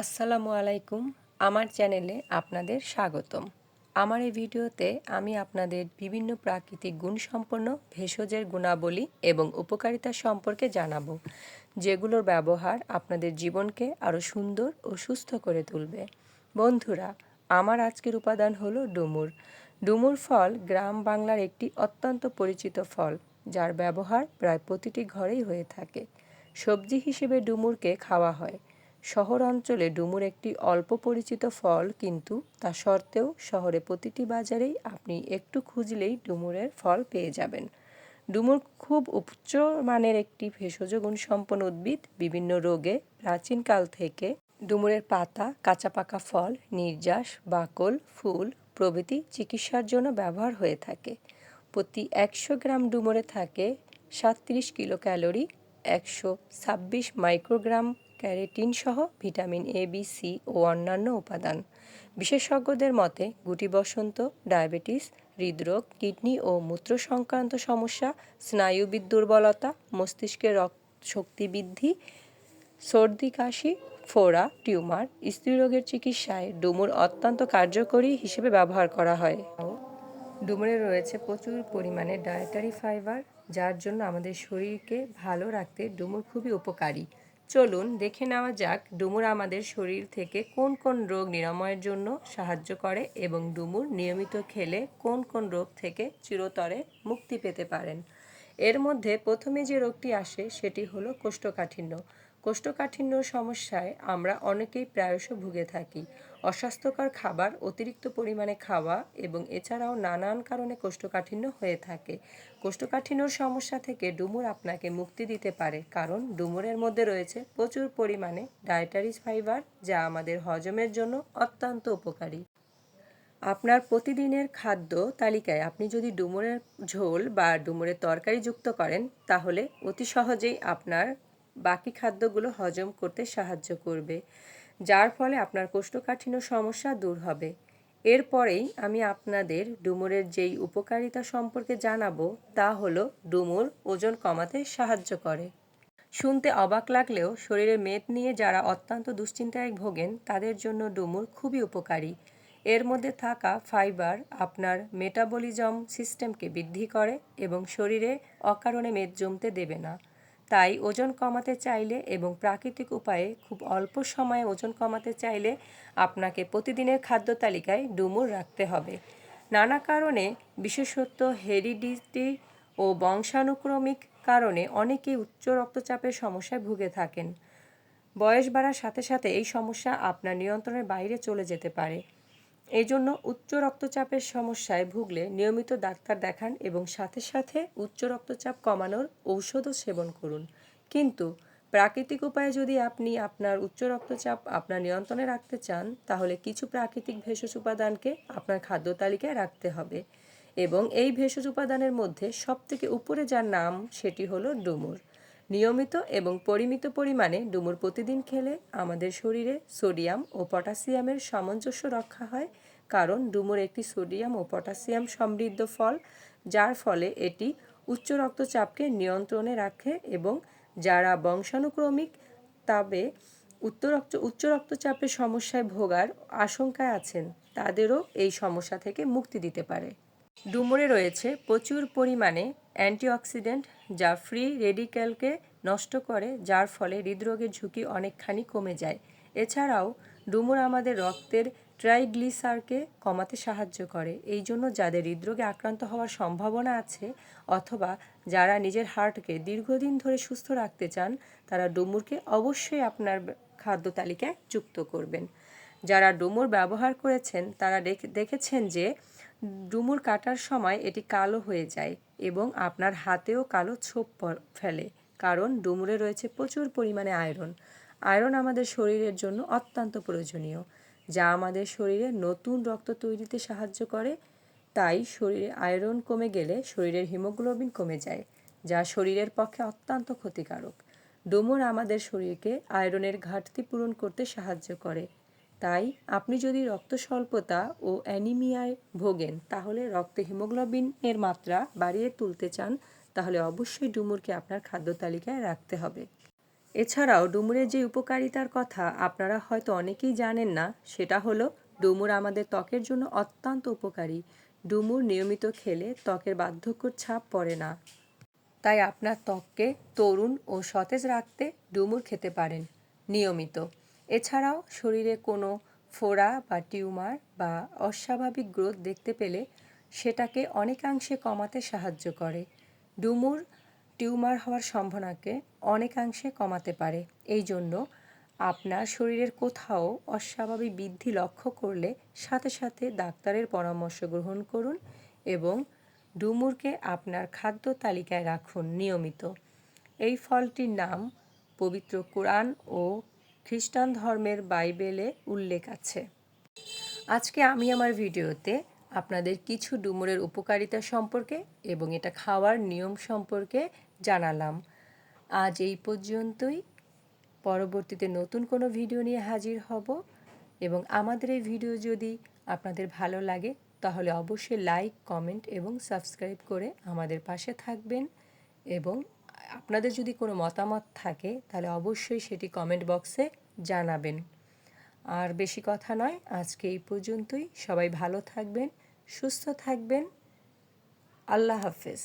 আসসালামু আলাইকুম। আমার চ্যানেলে আপনাদের স্বাগতম। আমার এই ভিডিওতে আমি আপনাদের বিভিন্ন প্রাকৃতিক গুণসম্পন্ন ভেষজের গুণাবলী এবং উপকারিতা সম্পর্কে জানাব, যেগুলোর ব্যবহার আপনাদের জীবনকে আরও সুন্দর ও সুস্থ করে তুলবে। বন্ধুরা, আমার আজকের উপাদান হলো ডুমুর। ডুমুর ফল গ্রাম বাংলার একটি অত্যন্ত পরিচিত ফল, যার ব্যবহার প্রায় প্রতিটি ঘরেই হয়ে থাকে। সবজি হিসেবে ডুমুরকে খাওয়া হয়। শহর অঞ্চলে ডুমুর একটি অল্প পরিচিত ফল কিন্তু তা সত্ত্বেও শহরে প্রতিটি বাজারেই আপনি একটু খুঁজলেই ডুমুরের ফল পেয়ে যাবেন। ডুমুর খুব উচ্চ মানের একটি ভেষজ গুণসম্পন্ন উদ্ভিদ, বিভিন্ন রোগে প্রাচীনকাল থেকে ডুমুরের পাতা, কাঁচা পাকা ফল, নির্যাস, বাকল, ফুল প্রভৃতি চিকিৎসার জন্য ব্যবহার হয়ে থাকে। প্রতি একশো গ্রাম ডুমুরে থাকে সাতত্রিশ কিলো ক্যালোরি একশো ছাব্বিশ মাইক্রোগ্রাম ক্যারেটিন সহ ভিটামিন এ বি সি ও অন্যান্য উপাদান। বিশেষজ্ঞদের মতে, গুটি বসন্ত, ডায়াবেটিস, হৃদরোগ, কিডনি ও মূত্র সংক্রান্ত সমস্যা স্নায়ুবিদ দুর্বলতা, মস্তিষ্কের রক্ত শক্তি বৃদ্ধি, সর্দি, কাশি, ফোড়া, টিউমার স্ত্রীরোগের চিকিৎসায় ডুমুর অত্যন্ত কার্যকরী হিসেবে ব্যবহার করা হয়। ডুমুরে রয়েছে প্রচুর পরিমাণে ডায়েটারি ফাইবার যার জন্য আমাদের শরীরকে ভালো রাখতে ডুমুর খুবই উপকারী। চলুন দেখে নেওয়া যাক ডুমুর আমাদের শরীর থেকে কোন কোন রোগ নিরাময়ের জন্য সাহায্য করে এবং ডুমুর নিয়মিত খেলে কোন কোন রোগ থেকে চিরতরে মুক্তি পেতে পারেন। এর মধ্যে প্রথমে যে রোগটি আসে সেটি হলো কোষ্ঠকাঠিন্য। কোষ্ঠকাঠিন্য সমস্যায় আমরা অনেকেই প্রায়শ ভুগে থাকি। অস্বাস্থ্যকর খাবার, অতিরিক্ত পরিমাণে খাওয়া এবং এছাড়াও নানান কারণে কোষ্ঠকাঠিন্য হয়ে থাকে। কোষ্ঠকাঠিন্যর সমস্যা থেকে ডুমুর আপনাকে মুক্তি দিতে পারে, কারণ ডুমুরের মধ্যে রয়েছে প্রচুর পরিমাণে ডায়েটারিস ফাইবার যা আমাদের হজমের জন্য অত্যন্ত উপকারী। আপনার প্রতিদিনের খাদ্য তালিকায় আপনি যদি ডুমুরের ঝোল বা ডুমুরের তরকারি যুক্ত করেন, তাহলে অতি সহজেই আপনার বাকি খাদ্যগুলো হজম করতে সাহায্য করবে, যার ফলে আপনার কোষ্ঠকাঠিন্য সমস্যা দূর হবে। এরপরেই আমি আপনাদের ডুমুরের যেই উপকারিতা সম্পর্কে জানাব, তা হলো ডুমুর ওজন কমাতে সাহায্য করে। শুনতে অবাক লাগলেও শরীরে মেদ নিয়ে যারা অত্যন্ত দুশ্চিন্তায় ভোগেন, তাদের জন্য ডুমুর খুবই উপকারী। এর মধ্যে থাকা ফাইবার আপনার মেটাবলিজম সিস্টেমকে বৃদ্ধি করে এবং শরীরে অকারণে মেদ জমতে দেবে না। তাই ওজন কমাতে চাইলে এবং প্রাকৃতিক উপায়ে খুব অল্প সময়ে ওজন কমাতে চাইলে আপনাকে প্রতিদিনের খাদ্য তালিকায় ডুমুর রাখতে হবে। নানা কারণে, বিশেষত হেরিডিটি ও বংশানুক্রমিক কারণে অনেকেই উচ্চ রক্তচাপের সমস্যায় ভুগে থাকেন। বয়স বাড়ার সাথে সাথে এই সমস্যা আপনার নিয়ন্ত্রণের বাইরে চলে যেতে পারে। এই জন্য উচ্চ রক্তচাপের সমস্যায় ভুগলে নিয়মিত ডাক্তার দেখান এবং সাথে সাথে উচ্চ রক্তচাপ কমানোর ঔষধও সেবন করুন। কিন্তু প্রাকৃতিক উপায়ে যদি আপনি আপনার উচ্চ রক্তচাপ আপনার নিয়ন্ত্রণে রাখতে চান, তাহলে কিছু প্রাকৃতিক ভেষজ উপাদানকে আপনার খাদ্য তালিকায় রাখতে হবে এবং এই ভেষজ উপাদানের মধ্যে সবথেকে উপরে যার নাম সেটি হলো ডুমুর। নিয়মিত এবং পরিমিত পরিমাণে ডুমুর প্রতিদিন খেলে আমাদের শরীরে সোডিয়াম ও পটাশিয়ামের সামঞ্জস্য রক্ষা হয়, কারণ ডুমুর একটি সোডিয়াম ও পটাশিয়াম সমৃদ্ধ ফল, যার ফলে এটি উচ্চ রক্তচাপকে নিয়ন্ত্রণে রাখে এবং যারা বংশানুক্রমিক, তবে উচ্চ রক্ত, উচ্চ রক্তচাপের সমস্যায় ভোগার আশঙ্কায় আছেন, তাদেরও এই সমস্যা থেকে মুক্তি দিতে পারে। ডুমুরে রয়েছে প্রচুর পরিমাণে অ্যান্টিঅক্সিডেন্ট যা ফ্রি রেডিক্যালকে নষ্ট করে, যার ফলে হৃদরোগের ঝুঁকি অনেকখানি কমে যায়। এছাড়াও, ডুমুর আমাদের রক্তের ট্রাইগ্লিসারকে কমাতে সাহায্য করে। এই জন্য যাদের হৃদরোগে আক্রান্ত হওয়ার সম্ভাবনা আছে অথবা যারা নিজের হার্টকে দীর্ঘদিন ধরে সুস্থ রাখতে চান, তারা ডুমুরকে অবশ্যই আপনার খাদ্য তালিকায় যুক্ত করবেন। যারা ডুমুর ব্যবহার করেছেন, তারা দেখেছেন যে, ডুমুর কাটার সময় এটি কালো হয়ে যায়। এবং আপনার হাতেও কালো ছোপ ফেলে, কারণ ডুমুরে রয়েছে প্রচুর পরিমাণে আয়রন। আয়রন আমাদের শরীরের জন্য অত্যন্ত প্রয়োজনীয়, যা আমাদের শরীরে নতুন রক্ত তৈরিতে সাহায্য করে। তাই শরীরে আয়রন কমে গেলে শরীরের হিমোগ্লোবিন কমে যায়, যা শরীরের পক্ষে অত্যন্ত ক্ষতিকারক। ডুমুর আমাদের শরীরকে আয়রনের ঘাটতি পূরণ করতে সাহায্য করে। তাই আপনি যদি রক্ত স্বল্পতা ও অ্যানিমিয়ায় ভোগেন, তাহলে রক্তে হিমোগ্লোবিনের মাত্রা বাড়িয়ে তুলতে চান, তাহলে অবশ্যই ডুমুরকে আপনার খাদ্য তালিকায় রাখতে হবে। এছাড়াও ডুমুরের যে উপকারিতার কথা আপনারা হয়তো অনেকেই জানেন না, সেটা হলো ডুমুর আমাদের ত্বকের জন্য অত্যন্ত উপকারী। ডুমুর নিয়মিত খেলে ত্বকের বার্ধক্যর ছাপ পড়ে না। তাই আপনার ত্বককে তরুণ ও সতেজ রাখতে ডুমুর খেতে পারেন, নিয়মিত। এছাড়াও শরীরে কোনো ফোড়া বা টিউমার বা অস্বাভাবিক গ্রোথ দেখতে পেলে সেটাকে অনেকাংশে কমাতে সাহায্য করে। ডুমুর টিউমার হওয়ার সম্ভাবনাকে অনেকাংশে কমাতে পারে। এই জন্য আপনার শরীরের কোথাও অস্বাভাবিক বৃদ্ধি লক্ষ্য করলে সাথে সাথে ডাক্তারের পরামর্শ গ্রহণ করুন এবং ডুমুরকে আপনার খাদ্য তালিকায় রাখুন নিয়মিত। এই ফলটির নাম পবিত্র কোরআন ও খ্রিস্টান ধর্মের বাইবেলে উল্লেখ আছে। আজকে আমি আমার ভিডিওতে আপনাদের কিছু ডুমুরের উপকারিতা সম্পর্কে এবং এটা খাওয়ার নিয়ম সম্পর্কে জানালাম। আজ এই পর্যন্তই। পরবর্তীতে নতুন কোনো ভিডিও নিয়ে হাজির হব এবং আমাদের এই ভিডিও যদি আপনাদের ভালো লাগে, তাহলে অবশ্যই লাইক, কমেন্ট এবং সাবস্ক্রাইব করে আমাদের পাশে থাকবেন এবং আপনাদের যদি কোনো মতামত থাকে, তাহলে অবশ্যই সেটি কমেন্ট বক্সে জানাবেন। আর বেশি কথা নয়, আজকে এই পর্যন্তই। সবাই ভালো থাকবেন, সুস্থ থাকবেন। আল্লাহ হাফেজ।